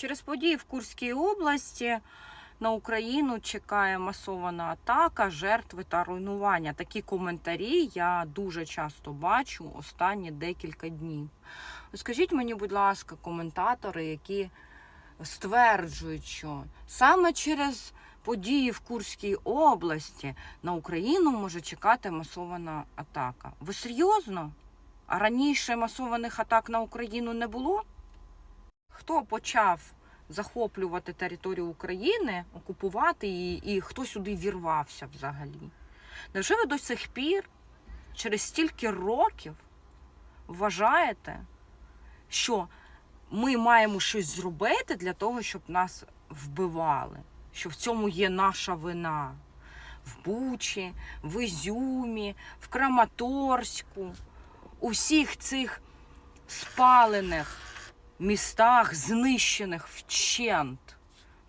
Через події в Курській області на Україну чекає масована атака, жертви та руйнування. Такі коментарі я дуже часто бачу останні декілька днів. Скажіть мені, будь ласка, коментатори, які стверджують, що саме через події в Курській області на Україну може чекати масована атака. Ви серйозно? А раніше масованих атак на Україну не було? Хто почав захоплювати територію України, окупувати її, і хто сюди вірвався взагалі? Невже ви до сих пір, через стільки років, вважаєте, що ми маємо щось зробити для того, щоб нас вбивали? Що в цьому є наша вина? В Бучі, в Ізюмі, в Краматорську, у всіх цих спалених містах, знищених вщент,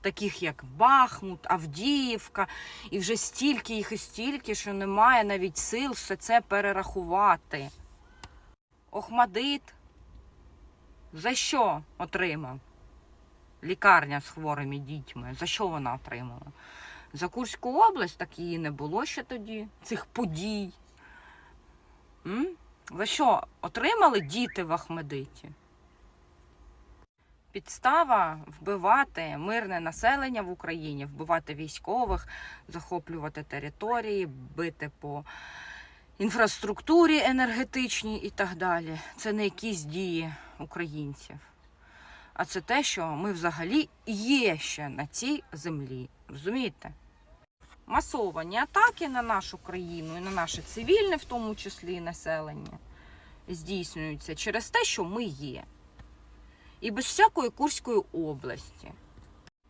таких як Бахмут, Авдіївка, і вже стільки їх і стільки, що немає навіть сил все це перерахувати. Охмадит за що отримав? Лікарня з хворими дітьми. За що вона отримала? За Курську область так її не було ще тоді, цих подій. М? За що отримали діти в Ахмедиті? Підстава вбивати мирне населення в Україні, вбивати військових, захоплювати території, бити по інфраструктурі енергетичній і так далі. Це не якісь дії українців. А це те, що ми взагалі є ще на цій землі. Розумієте? Масовані атаки на нашу країну і на наше цивільне, в тому числі і населення, здійснюються через те, що ми є. І без всякої Курської області.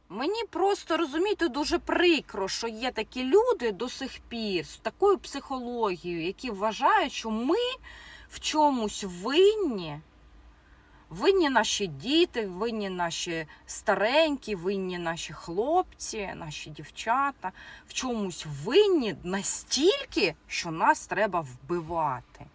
Мені просто розумієте дуже прикро, що є такі люди до сих пір з такою психологією, які вважають, що ми в чомусь винні. Винні наші діти, винні наші старенькі, винні наші хлопці, наші дівчата, в чомусь винні настільки, що нас треба вбивати.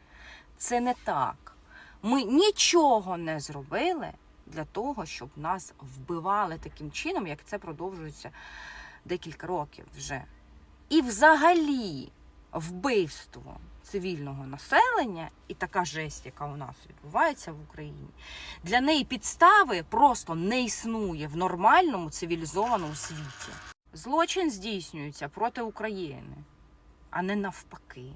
Це не так. Ми нічого не зробили для того, щоб нас вбивали таким чином, як це продовжується декілька років вже. І взагалі вбивство цивільного населення і така жесть, яка у нас відбувається в Україні, для неї підстави просто не існує в нормальному цивілізованому світі. Злочин здійснюється проти України, а не навпаки.